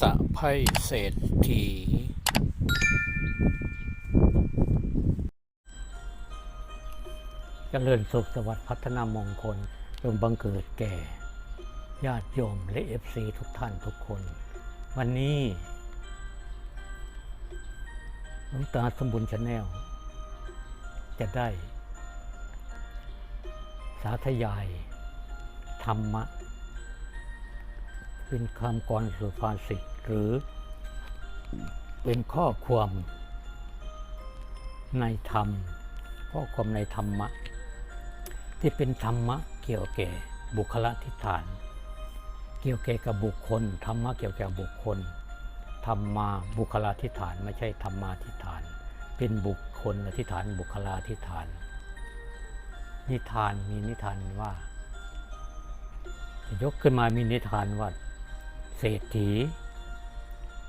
สะไพ่เศรษฐีเจริญสุขสวัสดิ์พัฒนามงคลจงบังเกิดแก่ ญาติโยมและเอฟซีทุกท่านทุกคน วันนี้หลวงตาสมบุญชาแนล จะได้ สาธยาย ธรรมะ เป็นคำกรสุภาษิตหรือเป็นข้อความในธรรม ข้อความในธรรมะ ที่เป็นธรรมะเกี่ยวแก่บุคลทิฏฐาน เกี่ยวแก่กับบุคคลธรรมะเกี่ยวแก่บุคคลธรรมาบุคลาธิฐานไม่ใช่ธรรมาธิฐาน เป็นบุคคลอธิฐานบุคลาธิฐาน นิทานมีนิทานว่า ยกขึ้นมามีนิทานว่า รษฐี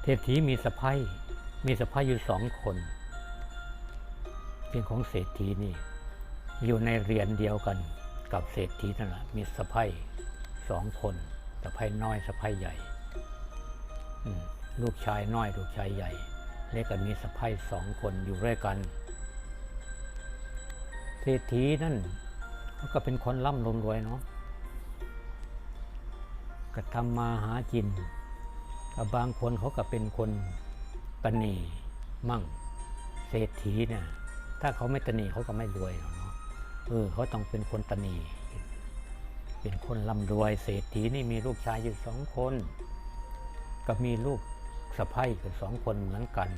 เศรษฐีมีสะพ้ายมีสะพ้ายอยู่สองคนเป็นของเศรษฐีนี่ อยู่ในเรียนเดียวกันกับเศรษฐีนั่นแหละมีสะพ้ายสองคนสะพ้ายน้อยสะพ้ายใหญ่ลูกชายน้อยลูกชายใหญ่ แล้วก็มีสะพ้ายสองคนอยู่ด้วยกัน เศรษฐีนั่นก็เป็นคนร่ำรวยเนาะ ก็ทำมาหากินกับบางคนเขาก็เป็นคนตนีมั่ง เศรษฐีเนี่ยถ้าเขาไม่ตนีเขาก็ไม่รวยหรอกเนาะเออเขาต้องเป็นคนตนีเป็นคนร่ำรวย เศรษฐีนี่มีลูกชายอยู่สองคน ก็มีลูกสะใภ้กันสองคนเหมือนกัน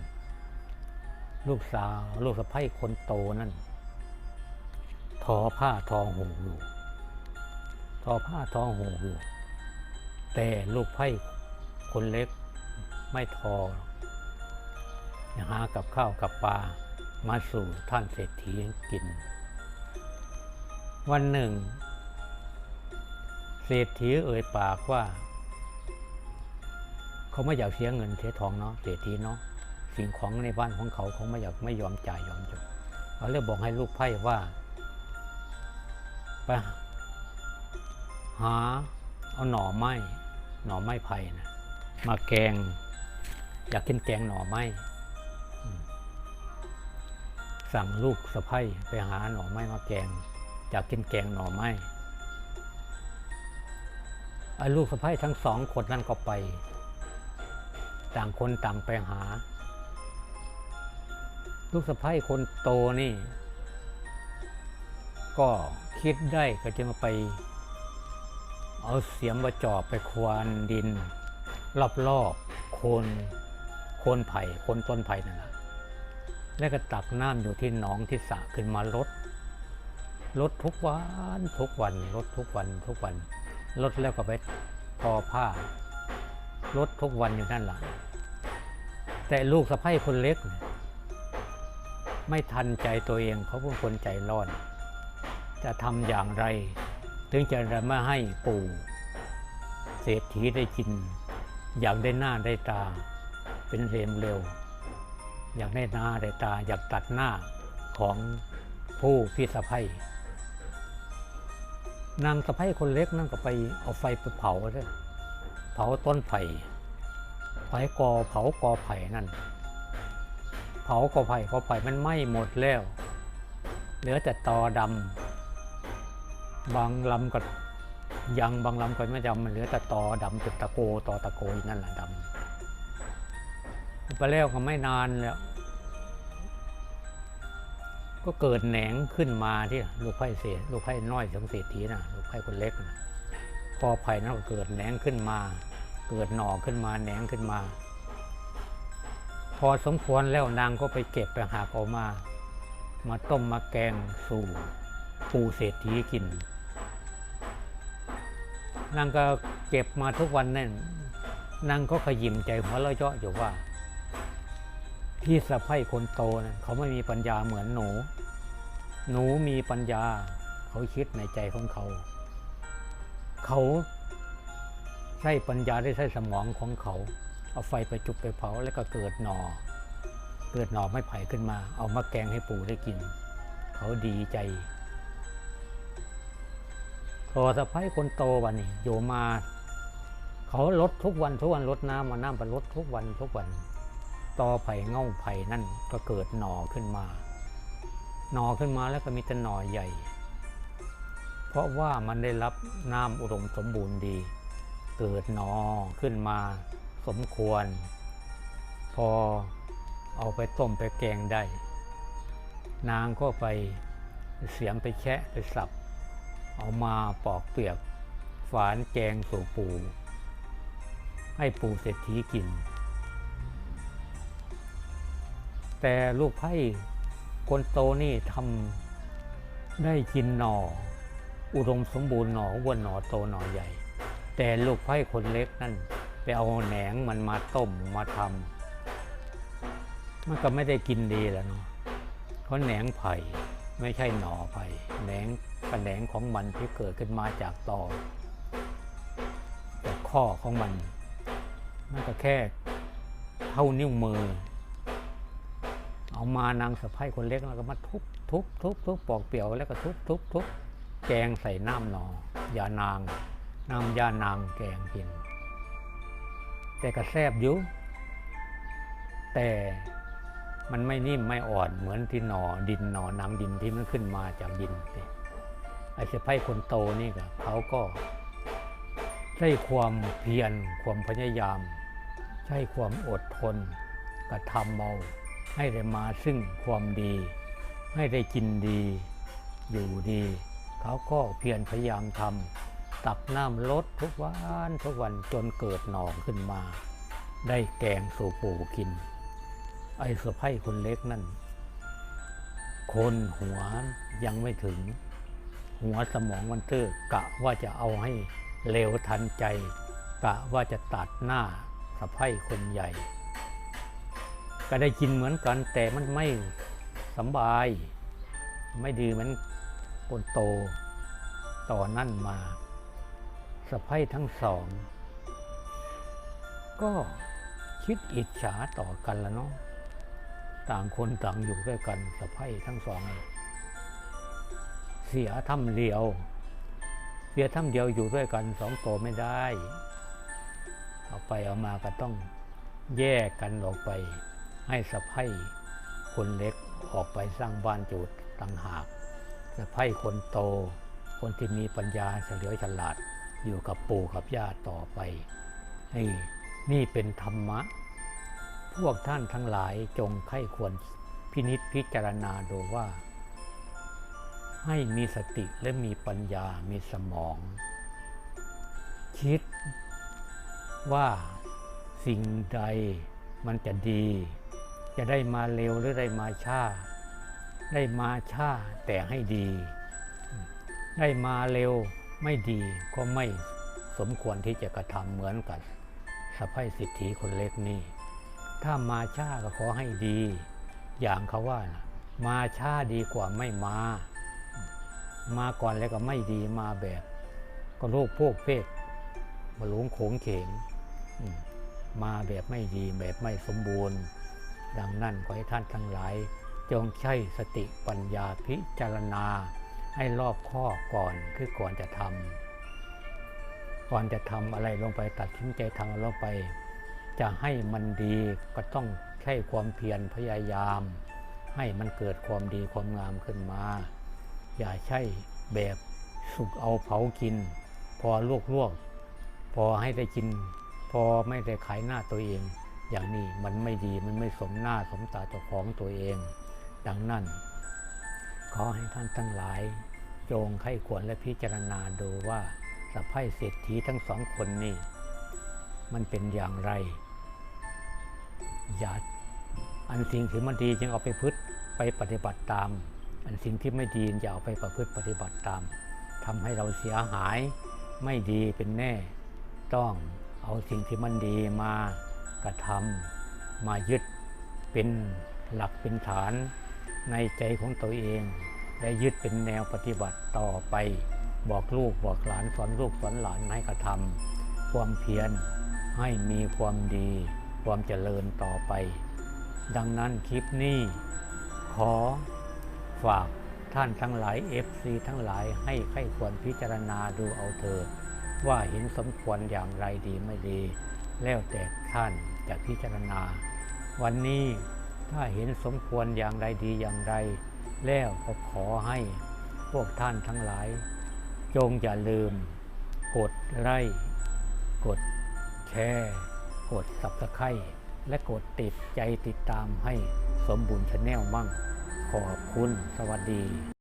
ลูกสาวลูกสะใภ้คนโตนั่นทอผ้าทอหูอยู่ทอผ้าทอหูอยู่ แต่ลูกไพ่คนเล็กไม่ทอหรอกหากับข้าวกับปลามาสู่ท่านเศรษฐีกิน วันหนึ่ง เศรษฐีเอ่ยปากว่า เขาไม่อยากเสียเงินเสียทองเนาะเศรษฐีเนาะสิ่งของในบ้านของเขาเขาไม่อยากไม่ยอมจ่ายยอมจบเขาเลยบอกให้ลูกไพ่ว่าไปหาเอาหน่อไม้ หน่อไม้ไผ่นะมาแกง อยากกินแกงหน่อไม้สั่งลูกสะพ้ยไปหาหน่อไม้มาแกง อยากกินแกงหน่อไม้ไอ้ลูกสะพ้ยทั้งสองคนนั่นก็ไป ต่างคนต่างไปหา ลูกสะพ้ยคนโตนี่ ก็คิดได้ก็จะมาไป เอาเสียมมาจอบไปควานดิน รอบๆโคนโคนไผ่โคนต้นไผ่นั่นแหละแล้วก็ตักน้ำอยู่ที่หนองที่สระขึ้นมาลดลดทุกวันทุกวันลดทุกวันทุกวันลดแล้วก็ไปทอผ้าลดทุกวันอยู่นั่นแหละแต่ลูกสะใภ้คนเล็ก ไม่ทันใจตัวเองเขาเป็นคนใจร้อน จะทำอย่างไร ถึงจะไม่ให้ปู่เศรษฐีได้กิน อยากได้หน้าได้ตา เป็นเรมเร็ว อยากได้หน้าได้ตา อยากตัดหน้าของผู้พิสะพ้ยนางสะพ้ยคนเล็กนั่นก็ไปเอาไฟไปเผาเลยเผาต้นไผ่ไฟกอเผากอไผ่นั่น เผากอไผ่กอไผ่มันไหม้หมดแล้ว เหลือแต่ตอดำ บางลำก็ยังบางลำก็ไม่ดำมันเหลือแต่ตอดำเป็นตะโกตอตะโกนั่นแหละดำไปแล้วก็ไม่นานแล้ว ก็เกิดแหนงขึ้นมาที่ลูกไผ่เศษลูกไผ่น้อยของเศรษฐีนะลูกไผ่คนเล็กนะพอไผ่นั้นก็เกิดแหนงขึ้นมา เกิดหน่อขึ้นมาแหนงขึ้นมา พอสมควรแล้วนางก็ไปเก็บไปหาเอามา มาต้มมาแกงสู่ปูเศรษฐีกิน นางก็เก็บมาทุกวันนั่นนางก็ขยิมใจหัวเราะเยาะอยู่ว่า พี่สะพ้ยคนโตนะเขาไม่มีปัญญาเหมือนหนู หนูมีปัญญา เขาคิดในใจของเขา เขาใช้ปัญญาได้ใช้สมองของเขา เอาไฟไปจุดไปเผาแล้วก็เกิดหนอ เกิดหนอไม้ไผ่ขึ้นมา เอามาแกงให้ปู่ได้กิน เขาดีใจ พอสะพ้ายคนโตวันนี้อยู่มา เขาลดทุกวันทุกวันลดน้ำมาน้ำไปลดทุกวันทุกวันต่อไผ่เง่าไผ่นั่นก็เกิดหน่อขึ้นมา หน่อขึ้นมาแล้วก็มีแต่หน่อใหญ่ เพราะว่ามันได้รับน้ำอุดมสมบูรณ์ดี เกิดหน่อขึ้นมาสมควร พอเอาไปต้มไปแกงได้ นางก็ไปเสียมไปแคะไปสับ เอามาปอกเปลือกฝานแกงสู่ปูให้ปูเศรษฐีกิน แต่ลูกไพ่คนโตนี่ทำได้กินหน่ออุดมสมบูรณ์หน่ออ้วนหน่อโตหน่อใหญ่ แต่ลูกไพ่คนเล็กนั่นไปเอาแหนงมันมาต้มมาทำมันก็ไม่ได้กินดีแล้วเนาะเพราะแหนงไผ่ ไม่ใช่หน่อไผ่แหนงกระแหนงของมันที่เกิดขึ้นมาจากตอจากข้อของมัน มันก็แค่เท่านิ้วมือ เอามานางสะพ้ายคนเล็กแล้วก็มาทุบทุบทุบทุบปอกเปลี่ยวแล้วก็ทุบทุบทุบแกงใส่น้ำหนอยานาง น้ำยานางแกงกิน แต่ก็แซบอยู่แต่ มันไม่นิ่มไม่อ่อนเหมือนที่หนอดินหนอนางดินที่มันขึ้นมาจากดินไอ้สะพ้ายคนโตนี่ก็เขาก็ใช้ความเพียรความพยายาม ใช้ความอดทนกระทำเมาให้ได้มาซึ่งความดี ให้ได้กินดี อยู่ดี เขาก็เพียรพยายามทำตักน้ำลดทุกวันทุกวันจนเกิดหนองขึ้นมา ได้แกงสู่ปู่กิน ไอ้สะพ้ายคนเล็กนั่น คนหัวยังไม่ถึง หัวสมองมันเตอร์กะว่าจะเอาให้เร็วทันใจ กะว่าจะตัดหน้าสะพ้ายคนใหญ่ ก็ได้กินเหมือนกันแต่มันไม่สบาย ไม่ดีเหมือนคนโต ต่อนนั่นมาสะพ้ายทั้งสอง ก็คิดอิจฉาต่อกันละเนาะ ต่างคนต่างอยู่ด้วยกันสะพ้ายทั้งสองเสียทำเดียว เสียทำเดียวอยู่ด้วยกันสองโตไม่ได้ เอาไปเอามาก็ต้องแยกกันออกไป ให้สะพ้ายคนเล็กออกไปสร้างบ้านจูดต่างหากสะพ้ายคนโต คนที่มีปัญญาเฉลียวฉลาดอยู่กับปู่กับย่าต่อไปนี่เป็นธรรมะ พวกท่านทั้งหลายจงไข้ควรพินิษพิจารณาดูว่า ให้มีสติและมีปัญญา มีสมอง คิดว่าสิ่งใดมันจะดี จะได้มาเร็วหรือได้มาช้าได้มาช้าแต่ให้ดี ได้มาเร็วไม่ดีก็ไม่สมควรที่จะกระทำเหมือนกันสะพ้ายสิทธิคนเล็กนี่ ถ้ามาช้าก็ขอให้ดี อย่างเขาว่านะมาช้าดีกว่าไม่มา มาก่อนแล้วก็ไม่ดีมาแบบ ก็โรคพวกเพศมาหลงโขงเขงมาแบบไม่ดีแบบไม่สมบูรณ์ ดังนั้นขอให้ท่านทั้งหลาย จงใช้สติปัญญาพิจารณา ให้รอบข้อก่อนคือก่อนจะทำก่อนจะทำอะไรลงไปตัดสินใจทำอะไรลงไป จะให้มันดีก็ต้องใช้ความเพียรพยายาม ให้มันเกิดความดีความงามขึ้นมา อย่าใช่แบบสุกเอาเผากิน พอลวกลวกๆ พอให้ได้กิน พอไม่ได้ขายหน้าตัวเอง อย่างนี้มันไม่ดีมันไม่สมหน้าสมตาเจ้าของตัวเอง ดังนั้น ขอให้ท่านทั้งหลายจงไข้ควรและพิจารณาดูว่าสะพ้ายเศรษฐีทั้งสองคนนี้มันเป็นอย่างไร อย่าอันสิ่งที่มันดีจึงเอาไปพฤติไปปฏิบัติตาม อันสิ่งที่ไม่ดีอย่าเอาไปประพฤติปฏิบัติตามทำให้เราเสียหายไม่ดีเป็นแน่ ต้องเอาสิ่งที่มันดีมากระทำมายึดเป็นหลักเป็นฐานในใจของตัวเอง และยึดเป็นแนวปฏิบัติต่อไป บอกลูกบอกหลานสอนลูกสอนหลานให้กระทำความเพียรให้มีความดี ความเจริญต่อไป ดังนั้นคลิปนี้ขอฝากท่านทั้งหลาย FC ทั้งหลายให้ใครควรพิจารณาดูเอาเถิดว่าเห็นสมควรอย่างไรดีไม่ดี แล้วแต่ท่านจะพิจารณา วันนี้ถ้าเห็นสมควรอย่างไรดีอย่างไร แล้วก็ขอให้พวกท่านทั้งหลาย จงอย่าลืม กดไลค์กดแชร์ กด subscribe และกดติดใจติดตามให้สมบูรณ์ชาแนลมั่ง ขอบคุณสวัสดี